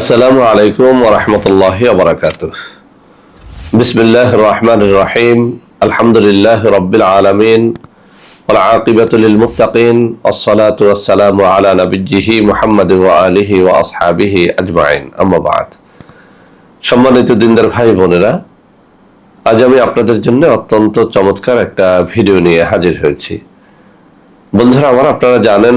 আসসালামু আলাইকুম ওরহমতুল্লাহ আবরাকাত বিসমিল্লাহ রহমান রাহিম। আলহামদুলিল্লাহ রবিল আলমিন। ওলাকিবাতুল মুতাকিন আসসালাত ওয়াসালাম আলা নবীজিহি মোহাম্মদ আলিহি ও আসহাবিহি আজমাইন। আম্মাবাদ সম্মানিত দিনদার ভাই বোনেরা, আজ আমি আপনাদের জন্য অত্যন্ত চমৎকার একটা ভিডিও নিয়ে হাজির হয়েছি। বন্ধুরা, আমার আপনারা জানেন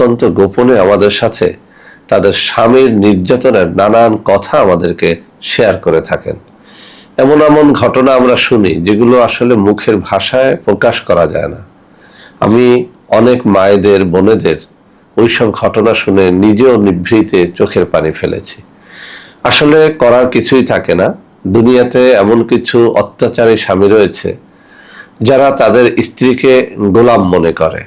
অত্যন্ত গোপনে আমাদের সাথে তাদের স্বামীর নির্যাতনের নানান কথা আমাদেরকে শেয়ার করে থাকেন। এমন এমন ঘটনা আমরা শুনি, যেগুলো আসলে মুখের ভাষায় প্রকাশ করা যায় না। আমি অনেক মায়েদের, বোনেদের ওইসব ঘটনা শুনে নিজেও নিভৃতে চোখের পানি ফেলেছি। আসলে করার কিছুই থাকে না। দুনিয়াতে এমন কিছু অত্যাচারী স্বামী রয়েছে, যারা তাদের স্ত্রীকে গোলাম মনে করে।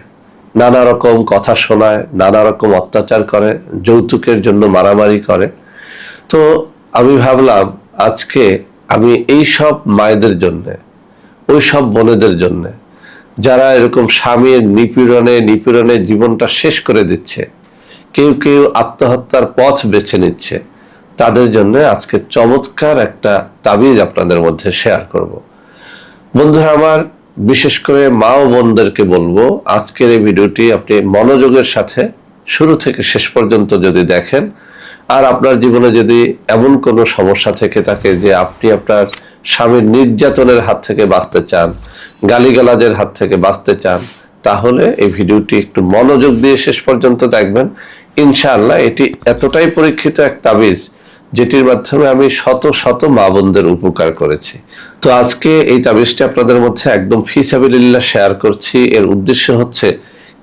নানা রকম কথা শোনায়, নানা রকম অত্যাচার করে, যৌতুকের জন্য মারামারি করে। তো আমি ভাবলাম, আজকে আমি এই সব মায়েদের জন্য, ওই সব বোনেদের জন্য, যারা এরকম স্বামীর নিপীড়নে নিপীড়নে জীবনটা শেষ করে দিচ্ছে, কেউ কেউ আত্মহত্যার পথ বেছে নিচ্ছে, তাদের জন্য আজকে চমৎকার একটা তাবিজ আপনাদের মধ্যে শেয়ার করব। বন্ধুরা আমার বিশেষ করে মা ও বোনদেরকে বলব, আজকের এই ভিডিওটি আপনি মনোযোগের সাথে শুরু থেকে শেষ পর্যন্ত যদি দেখেন, আর আপনার জীবনে যদি এমন কোনো সমস্যা থেকে থাকে যে আপনি আপনার স্বামীর নির্যাতনের হাত থেকে বাঁচতে চান, গালিগালাজের হাত থেকে বাঁচতে চান, তাহলে এই ভিডিওটি একটু মনোযোগ দিয়ে শেষ পর্যন্ত দেখবেন। ইনশাআল্লাহ এটি এতটাই পরীক্ষিত এক তাবিজ যেটির মাধ্যমে আমি শত শত মা বোনদের উপকার করেছি। তো আজকে এই তাবিজটি আপনাদের মধ্যে একদম ফিসাবিল্লাহ শেয়ার করছি। এর উদ্দেশ্য হচ্ছে,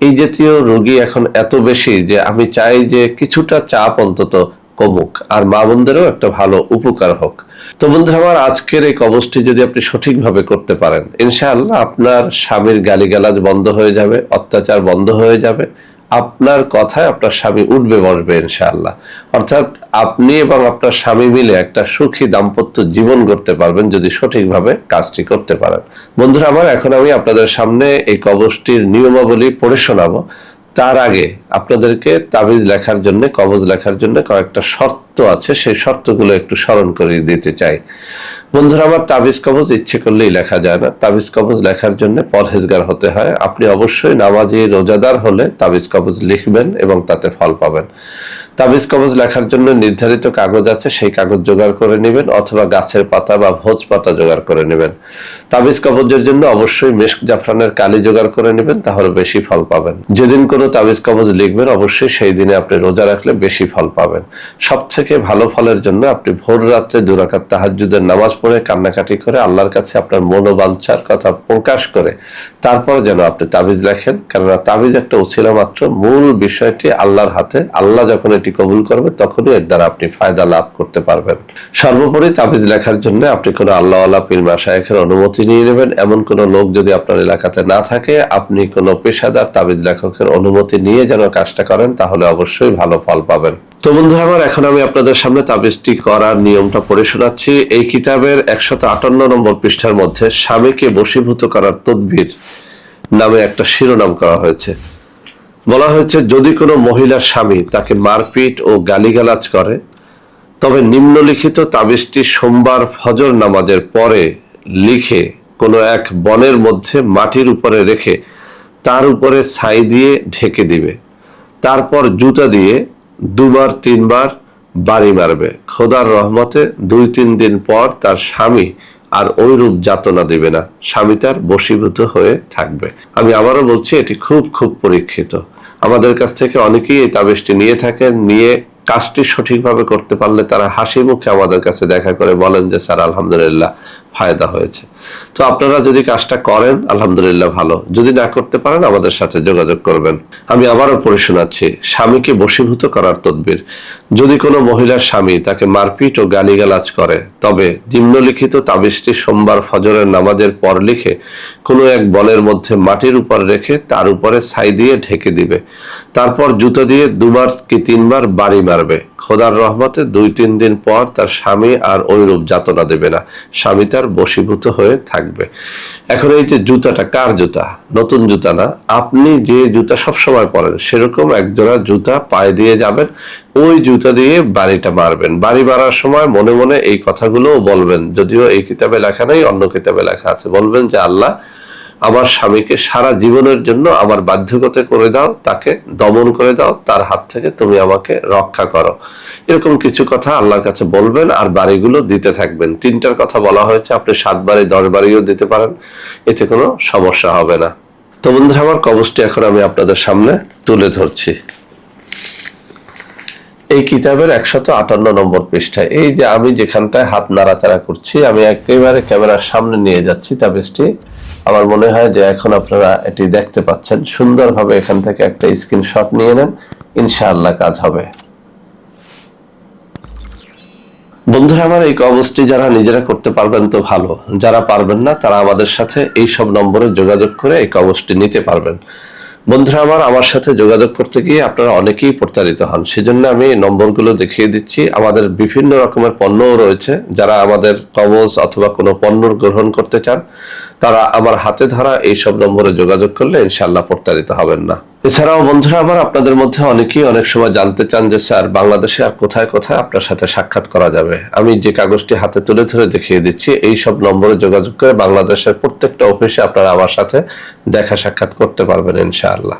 এই জাতীয় রোগী এখন এত বেশি যে আমি চাই যে কিছুটা চাপ অন্তত কমুক, আর মা বোনদেরও একটা ভালো উপকার হোক। তো বন্ধুরা, আমার আজকের এই কবচটি যদি আপনি সঠিকভাবে করতে পারেন, ইনশাআল্লাহ আপনার স্বামীর গালিগালাজ বন্ধ হয়ে যাবে, অত্যাচার বন্ধ হয়ে যাবে। আপনার কথায় আপনার স্বামী উঠবে বসবে ইনশাআল্লাহ। অর্থাৎ আপনি এবং আপনার স্বামী মিলে একটা সুখী দাম্পত্য জীবন করতে পারবেন যদি সঠিকভাবে কাজটি করতে পারেন। বন্ধুরা আমার, এখন আমি আপনাদের সামনে এই কবচটির নিয়মাবলী পড়ে শোনাবো। তার আগে আপনাদেরকে তাবিজ লেখার জন্য, কবজ লেখার জন্য কয়েকটা শর্ত আছে। সেই শর্তগুলো একটু স্মরণ করে দিতে চাই। বন্ধুরা, আমার তাবিজ কবজ ইচ্ছে করলেই লেখা যায় না। তাবিজ কবজ লেখার জন্য পরহেজগার হতে হয়। আপনি অবশ্যই নামাজি রোজাদার হলে তাবিজ কবজ লিখবেন এবং তাতে ফল পাবেন। তাবিজ কবজ লেখার জন্য নির্ধারিত কাগজ আছে, সেই কাগজ জোগাড় করে নেবেন অথবা গাছের পাতা বা ভোজ পাতা জোগাড় করে নেবেন। তাবিজ কবজের জন্য অবশ্যই মেশ জাফরানের কালি জোগাড় করে নেবেন, তাহলে বেশি ফল পাবেন। যেদিন কোনো তাবিজ কবজ লিখবেন, অবশ্যই সেই দিনে আপনি রোজা রাখলে বেশি ফল পাবেন। সব থেকে ভালো ফলের জন্য আপনি ভোর রাত্রে দুরাকাত তাহাজুদের নামাজ পড়ে কান্নাকাটি করে আল্লাহর কাছে আপনার মনোবাঞ্ছার কথা প্রকাশ করে, তারপর যেন আপনি তাবিজ লেখেন কেননা তাবিজ একটা উছিলা মাত্র, মূল বিষয়টি আল্লাহর হাতে। আল্লাহ যখন এটি কবুল করবে, তখনই এর দ্বারা আপনি ফায়দা লাভ করতে পারবেন। সর্বোপরি তাবিজ লেখার জন্য আপনি কোনো আল্লাহ আল্লাহ পীর মাসায়েখের অনুমতি নিয়ে নেবেন। এমন কোনো লোক যদি আপনার এলাকাতে না থাকে, আপনি কোনো পেশাদার তাবিজ লেখকের অনুমতি নিয়ে যেন কাজটা করেন, তাহলে অবশ্যই ভালো ফল পাবেন। তো বন্ধুরা, আমার এখন আমি আপনাদের সামনে তাবিজটি করার নিয়মটা পড়ে শোনাচ্ছি। এই কিতাবের একশত আটান্ন নম্বর পৃষ্ঠার মধ্যে স্বামীকে বশীভূত করার তদবির নামে একটা শিরোনাম করা হয়েছে। বলা হয়েছে, যদি কোনো মহিলার স্বামী তাকে মারপিট ও গালিগালাজ করে, তবে নিম্নলিখিত তাবিজটি সোমবার ফজর নামাজের পরে লিখে কোনো এক বনের মধ্যে মাটির উপরে রেখে তার উপরে ছাই দিয়ে ঢেকে দিবে। তারপর জুতা দিয়ে দুবার তিনবার বাড়ি মারবে। খোদার রহমতে দুই তিন দিন পর তার স্বামী আর ওইরূপ যাতনা দিবে না। স্বামী তার বশীভূত হয়ে থাকবে। আমি আবারও বলছি, এটি খুব খুব পরীক্ষিত। আমাদের কাছ থেকে অনেকেই এই তাবিজটি নিয়ে থাকেন, নিয়ে কাজটি সঠিকভাবে করতে পারলে তারা হাসি মুখে আমাদের কাছে দেখা করে বলেন যে, স্যার, আলহামদুলিল্লাহ ফায়দা হয়েছে। তো আপনারা যদি কাজটা করেন, আলহামদুলিল্লাহ ভালো। যদি না করতে পারেন, আমাদের সাথে যোগাযোগ করবেন। আমি আবারও পড়ে শোনাচ্ছি, স্বামীকে বশীভূত করার তদবির। যদি কোনো মহিলার স্বামী তাকে মারপিট ও গালিগালাজ করে, তবে নিম্নলিখিত তাবিজটি সোমবার ফজরের নামাজের পর লিখে কোনো এক বলের মধ্যে মাটির উপর রেখে তার উপরে ছাই দিয়ে ঢেকে দিবে। তারপর জুতো দিয়ে দুবার কি তিনবার বাড়ি মারবে। খোদার রহমতে দুই তিন দিন পর তার স্বামী আর ওইরূপ যাতনা দেবে না। স্বামী তার বশীভূত হয়ে থাকবে। এখন এই যে জুতাটা, কার জুতা? নতুন জুতা না? আপনি যে জুতা সবসময় পরেন, সেরকম একজোড়া জুতা পায়ে দিয়ে যাবেন, ওই জুতা দিয়ে বাড়িটা মারবেন। বাড়ি মারার সময় মনে মনে এই কথাগুলোও বলবেন, যদিও এই কিতাবে লেখা নেই, অন্য কিতাবে লেখা আছে। বলবেন যে, আল্লাহ আমার স্বামীকে সারা জীবনের জন্য আমার বাধ্যকতা করে দাও, তাকে দমন করে দাও, তার হাত থেকে তুমি আমাকে রক্ষা করো। এরকম কিছু কথা আল্লাহর কাছে বলবেন আর বাড়িগুলো দিতে থাকবেন। তিনটার কথা বলা হয়েছে, আপনি সাত বাড়ি, দশ বাড়িও দিতে পারেন, এতে কোনো সমস্যা হবে না। তো বন্ধুরা, আমার কবচটি এখন আমি আপনাদের সামনে তুলে ধরছি। এই কিতাবের একশত আটান্ন নম্বর পৃষ্ঠায়, এই যে আমি যেখানটায় হাত নাড়াচাড়া করছি, আমি একেবারে ক্যামেরার সামনে নিয়ে যাচ্ছি তা তাবিজটি আমার মনে হয় যে এখন আপনারা এটি দেখতে পাচ্ছেন। সুন্দরভাবে এখান থেকে একটা স্ক্রিনশট নিয়ে নেন। ইনশাআল্লাহ কাজ হবে। বন্ধুরা, আমার এই কবচটি যারা নিজেরা করতে পারবেন তো ভালো। যারা পারবেন না, তারা আমাদের সাথে এই সব নম্বরে যোগাযোগ করে এই কবচটি নিতে পারবেন। বন্ধুরা, আমার আমার সাথে যোগাযোগ করতে গিয়ে আপনারা অনেকেই প্রতারিত হন। সেজন্য আমি নম্বরগুলো দেখিয়ে দিচ্ছি। আমাদের বিভিন্ন রকমের পণ্যও রয়েছে। যারা আমাদের কবচ অথবা কোনো পণ্য গ্রহণ করতে চান তারা আমার হাতে ধরা এই সব নম্বরে যোগাযোগ করলে ইনশাআল্লাহ প্রতারিত হবেন না। এছাড়াও বন্ধুরা, আমার আপনাদের মধ্যে অনেকেই অনেক সময় জানতে চান যে, স্যার, বাংলাদেশে আর কোথায় কোথায় আপনার সাথে সাক্ষাৎ করা যাবে? আমি যে কাগজটি হাতে তুলে ধরে দেখিয়ে দিচ্ছি, এই সব নম্বরে যোগাযোগ করে বাংলাদেশের প্রত্যেকটা অফিসে আপনারা আমার সাথে দেখা সাক্ষাৎ করতে পারবেন ইনশাআল্লাহ।